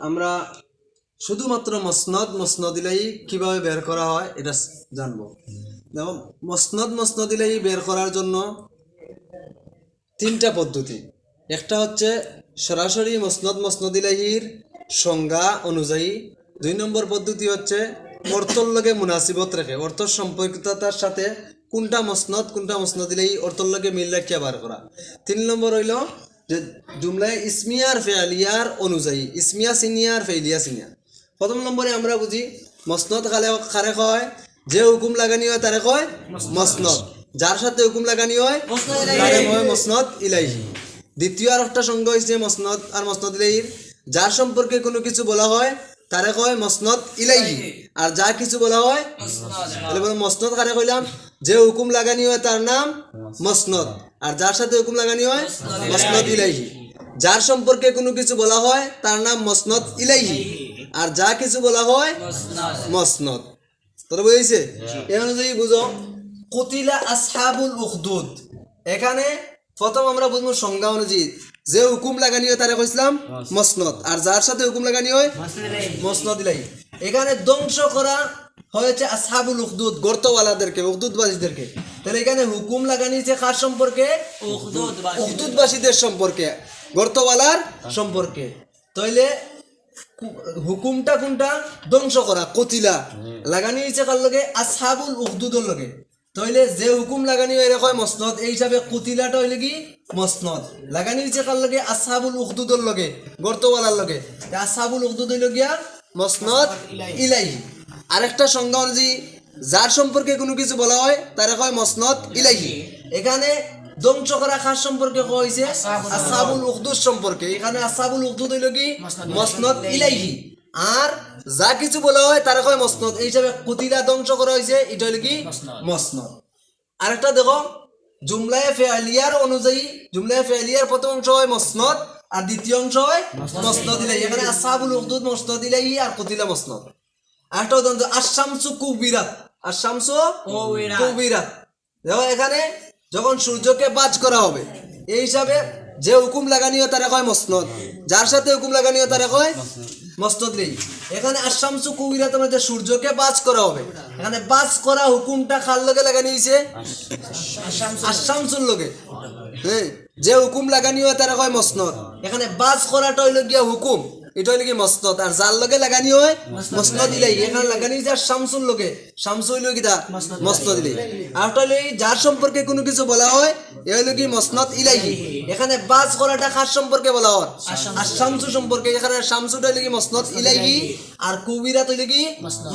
আমরা শুধুমাত্র মসনদ মসনদিলাই কীভাবে বের করা হয়, এটা জানব। যেমন মসনদ মসনদিলাই বের করার জন্য তিনটা পদ্ধতি। একটা হচ্ছে সরাসরি মসনদ মসনদিলাহির সংজ্ঞা অনুযায়ী। দুই নম্বর পদ্ধতি হচ্ছে অর্থর লগে মুনাসিবত রেখে, অর্থর সম্পর্কিততার সাথে কোনটা মসনদ, কোনটা মসনদিলাহি অর্থর লগে মিল রাখিয়া বার করা। তিন নম্বর হইল যে জুমলায় ইসমিয়ার ফেয়ালিয়ার অনুযায়ী, ইসমিয়া সিনিয়ার, ফেইলিয়া সিনিয়া প্রথম নম্বরে আমরা বুঝি, মসনদ খালে খারে কয়? যে হুকুম লাগানি হয় তারে কয়? মসনদ। যার সাথে হুকুম লাগানি হয় হয় মসনদ ইলাইহি। দ্বিতীয় আর একটা সঙ্গ হয়েছে মসনদ আর মসনদ ইলাহির যার সম্পর্কে কোনো কিছু বলা হয়, তারে কয় মসনদ ইলাইহি। আর যা কিছু বলা হয়, তাহলে মসনদ কারে কইলাম? যে হুকুম লাগানি হয় তার নাম মসনদ। আর যার সাথে হুকুম লাগানি হয়? মসনদ ইলাহি যার সম্পর্কে কোনো কিছু বলা হয়, তার নাম মসনদ ইলাহি আর যা কিছু বলা হয়, মসনদ। তোরা বুঝেছে এই অনুযায়ী বুঝো। কতিলা আসহাবুল উখদুদ। এখানে প্রথম আমরা বুঝব সংজ্ঞা অনুযায়ী। যে হুকুম লাগানি হয় তারা কইছিলাম মসনদ। আর যার সাথে হুকুম লাগানি হয়, মসনদ ইলাই এখানে ধ্বংস করা হয়েছে আসহাবুল উখদুদ গর্তওয়ালাদেরকে উখদুদবাসীদেরকে। তাহলে এখানে হুকুম লাগানিছে কার সম্পর্কে? উখদুদবাসীদের। সম্পর্কে গর্তওয়ালার সম্পর্কে। তাইলে কু- হুকুমটা কোনটা? ধ্বংস করা কতিলা। লাগানি হয়েছে কার লগে? আসহাবুল উখদুদর লগে। তাইলে যে হুকুম লাগানি হয় এরকম মসনদ? এই হিসাবে কুতিলাটা হইলে কি? মসনদ। লাগানি হয়েছে কার লগে? আসহাবুল উখদুদর লগে গর্তওয়ালার লগে। তা আসহাবুল উখদুদ হইল গিয়া মসনদ ইলাহি আরেকটা সংজ্ঞা অনুযায়ী যার সম্পর্কে কোনো কিছু বলা হয় তার কয় মসনদ ইলাহি এখানে ধ্বংস করা খাস সম্পর্কে কয় হয়েছে আসাবুল উখদুদ। সম্পর্কে। এখানে আসাবুল উখদুদ হইল কি? মসনদ ইলাহি আর যা কিছু বলা হয় তারা কয় মসনদ। এই হিসাবে কুতিলা ধ্বংস করা হয়েছে এটা হইল কি? মসনদ। আরেকটা দেখো জুমলায় ফেয়ালিয়ার অনুযায়ী জুমলায় ফেয়ালিয়ার প্রথম অংশ হয় মসনদ আর দ্বিতীয় অংশ হয় মসনদ ইলাহি এখানে আসাবুল উখদুদ মসনদ ইলাহি আর কুতিলা মসনদ। আরেকটা উদাহরণ দাও, আশামসু কুবিরাত। আশামসু কুবিরাত। দেখো এখানে যখন সূর্যকে বাজ করা হবে এই হিসাবে যে হুকুম লাগানি হয় তারা কয় মসনদ? যার সাথে হুকুম লাগানি হয় তারা কয় মসনদ নেই। এখানে আশামসু কুবিরাত মানে যে সূর্যকে বাজ করা হবে। এখানে বাজ করা হুকুমটা খার লগে লাগানি হয়েছে আশামসুর লগে। হ্যাঁ যে হুকুম লাগানি হয় তারা কয় মসনদ? এখানে বাজ করাটা হইল গিয়া হুকুম। এটা হইল কি মসনদ? আর যার লগে লাগানি হয় মসনদ ইলাই এখানে লাগানি হয়েছে আর শামসুর লগে। শামসু হইল কিটা মসনদ ইলাই আর হইল যার সম্পর্কে কোনো কিছু বলা হয় এ হইল কি মসনদ ইলাহি। এখানে বাজ করাটা খাস সম্পর্কে বলা হয়। আর শামসু সম্পর্কে এখানে শামসুটা হইল কি মসনদ ইলাহি আর কুবিরাত হইল কি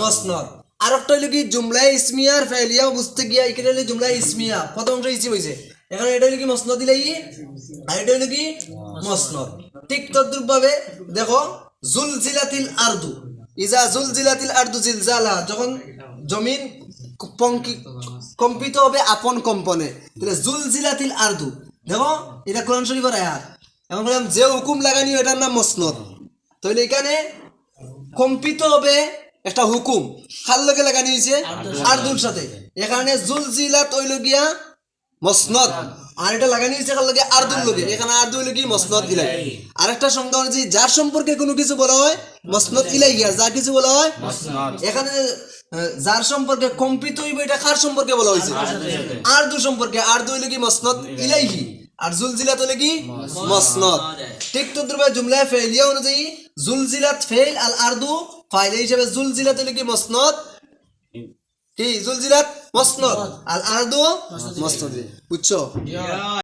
মসনদ। আর একটা হইল কি জুমলায় ইসমিয়ার ফেলিয়া বুঝতে গিয়া এখানে হইল জুমলায় ইসমিয়া প্রথম অংশ ইসিম হয়েছে এখানে এটা হইল কি মসনদ ইলাহি আর এটা হইল কি মসনদ। ঠিক তদ্রুপ ভাবে দেখো জুলজিলাতিল আরদু। ইজা জুলজিলাতিল আরদু জিলজালা যখন জমিন পঙ্কি- কম্পিত হবে আপন কম্পনে। তাহলে জুলজিলাতিল আরদু। দেখো এটা কোরআন শরীফের আয়াত। এখন বললাম যে হুকুম লাগানি এটার নাম মসনদ। তাহলে এখানে কম্পিত হবে একটা হুকুম। খাল লগে লাগানি হয়েছে? আরদুর সাথে। এখানে জুলজিলাত হইল গিয়া মসনদ। আর এটা লাগানি হয়েছে খাল লগে আরদুল লগে। এখানে আরদু হইল কি? মসনদ ইলাই। আরেকটা সংজ্ঞা অনুযায়ী যার সম্পর্কে কোনো কিছু বলা হয় মসনদ ইলাই গিয়া যা কিছু বলা হয় এখানে যার সম্পর্কে কম্পিত হইব এটা কার সম্পর্কে বলা হয়েছে? আরদু সম্পর্কে। আরদু কি? মসনদ ইলাইহি আর জুলজিলাত কি? মসনদ। ঠিক তদ্রুপে জুমলায় ফেলিয়া অনুযায়ী জুলজিলাত ফেল আল আরদু ফাইল হিসেবে জুলজিলাত হইল কি? মসনদ। কি জুলজিলাত? মসনদ। আল আরদু মসনদ। বুঝছ